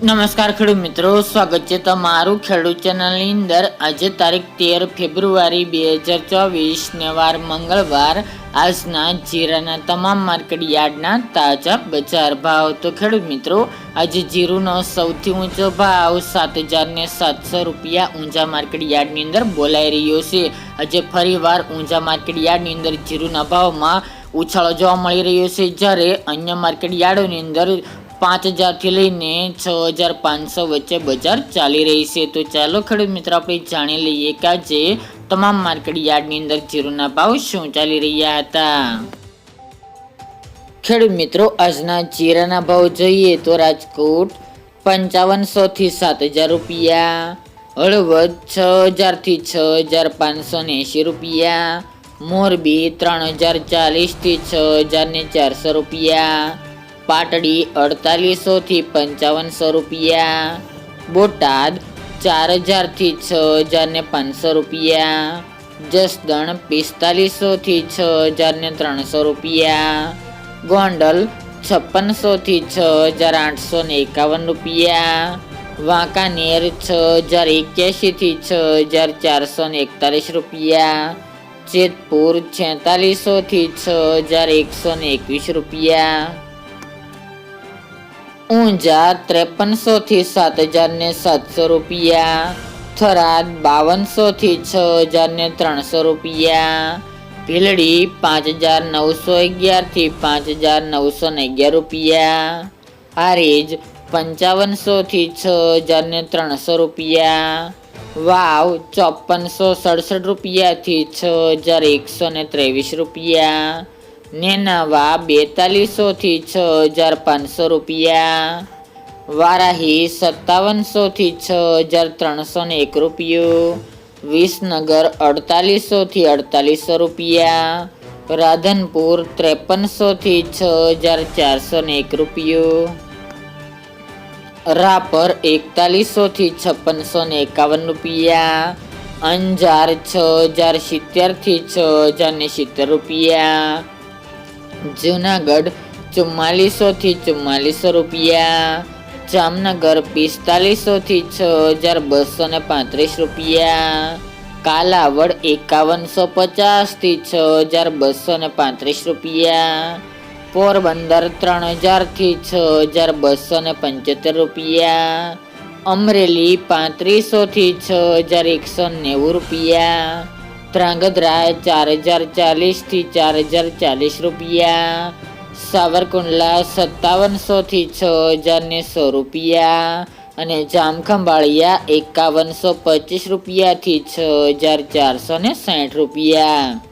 નમસ્કાર ખેડૂત મિત્રો, સ્વાગત છે તમારું ખેડૂત ચેનલની અંદર. આજે તારીખ તેર ફેબ્રુઆરી બે હજાર ચોવીસ ને વાર મંગળવાર. આજના જીરાના તમામ માર્કેટ યાર્ડના તાજા બજાર ભાવ. તો ખેડૂત મિત્રો, આજે જીરુનો સૌથી ઊંચો ભાવ સાત હજાર ને સાતસો રૂપિયા ઊંચા માર્કેટ યાર્ડની અંદર બોલાઈ રહ્યો છે. આજે ફરીવાર ઊંચા માર્કેટ યાર્ડની અંદર જીરુના ભાવમાં ઉછાળો જોવા મળી રહ્યો છે. જ્યારે અન્ય માર્કેટ યાર્ડોની અંદર પાંચ હજારથી લઈને છ હજાર પાંચસો વચ્ચે બજાર ચાલી રહી છે. તો ચાલો ખેડૂત મિત્રો, આપણે જાણી લઈએ કે આજે તમામ માર્કેટ યાર્ડની અંદર જીરુના ભાવ શું ચાલી રહ્યા હતા? ખેડૂત મિત્રો, આજના જીરાના ભાવ જોઈએ તો રાજકોટ પંચાવનસોથી સાત હજાર રૂપિયા, હળવદ છ હજારથી છ હજાર પાંચસો ને એંશી રૂપિયા, મોરબી ત્રણ હજાર ચાલીસથી છ હજાર ચારસો રૂપિયા પાટડી અડતાલીસોથી પંચાવનસો રૂપિયા. બોટાદ ચાર હજારથી છ હજાર ને પાંચસો રૂપિયા. જસદણ પિસ્તાલીસોથી છ હજાર ને ત્રણસો રૂપિયા. ગોંડલ છપ્પનસોથી છ હજાર આઠસો ને એકાવન રૂપિયા. વાંકાનેર છ હજાર એક્યાસીથી છ હજાર ચારસો ને એકતાલીસ રૂપિયા. જેતપુર છેતાલીસોથી છ હજાર એકસો ને એકવીસ રૂપિયા. ઊંઝા ત્રેપનસો થી સાત હજાર ને સાતસો રૂપિયા. થરાદ બાવનસો થી છ હજાર ને ત્રણસો રૂપિયા. ભીલડી પાંચ હજાર નવસો અગિયારથી પાંચ હજાર નવસો ને અગિયાર રૂપિયા. હારીજ પંચાવનસો થી છ હજાર ને ત્રણસો રૂપિયા. વાવ ચોપનસો સડસઠ રૂપિયાથી છ હજાર એકસો ને ત્રેવીસ રૂપિયા. નેનાવા બેતાલીસોથી છ હજાર પાંચસો રૂપિયા. વારાહી સત્તાવનસોથી છ હજાર ત્રણસો ને એક રૂપિયો. વિસનગર અડતાલીસોથી અડતાલીસો રૂપિયા. રાધનપુર ત્રેપનસોથી છ હજાર ચારસો ને એક રૂપિયો. રાપર એકતાલીસોથી છપ્પનસો ને એકાવન રૂપિયા. અંજાર છ હજાર સિત્તેરથી છ હજાર ને સિત્તેર રૂપિયા. જુનાગઢ ચુમ્માલીસોથી ચુમ્માલીસો રૂપિયા, જામનગર પિસ્તાલીસોથી છ હજાર બસો ને પાંત્રીસ રૂપિયા, કાલાવડ એકાવનસો પચાસથી છ હજાર બસો ને પાંત્રીસ રૂપિયા, પોરબંદર ત્રણ હજારથી છ હજાર બસો ને પંચોતેર રૂપિયા, અમરેલી પાંત્રીસોથી છ હજાર એકસો નેવું રૂપિયા ધ્રાંગધ્રા ચાર હજાર ચાલીસથી ચાર હજાર ચાલીસ રૂપિયા. સાવરકુંડલા સત્તાવનસોથી છ હજારને સો રૂપિયા. અને જામખંભાળિયા એકાવનસો પચીસ રૂપિયાથી છ હજાર ચારસો ને સાઠ રૂપિયા.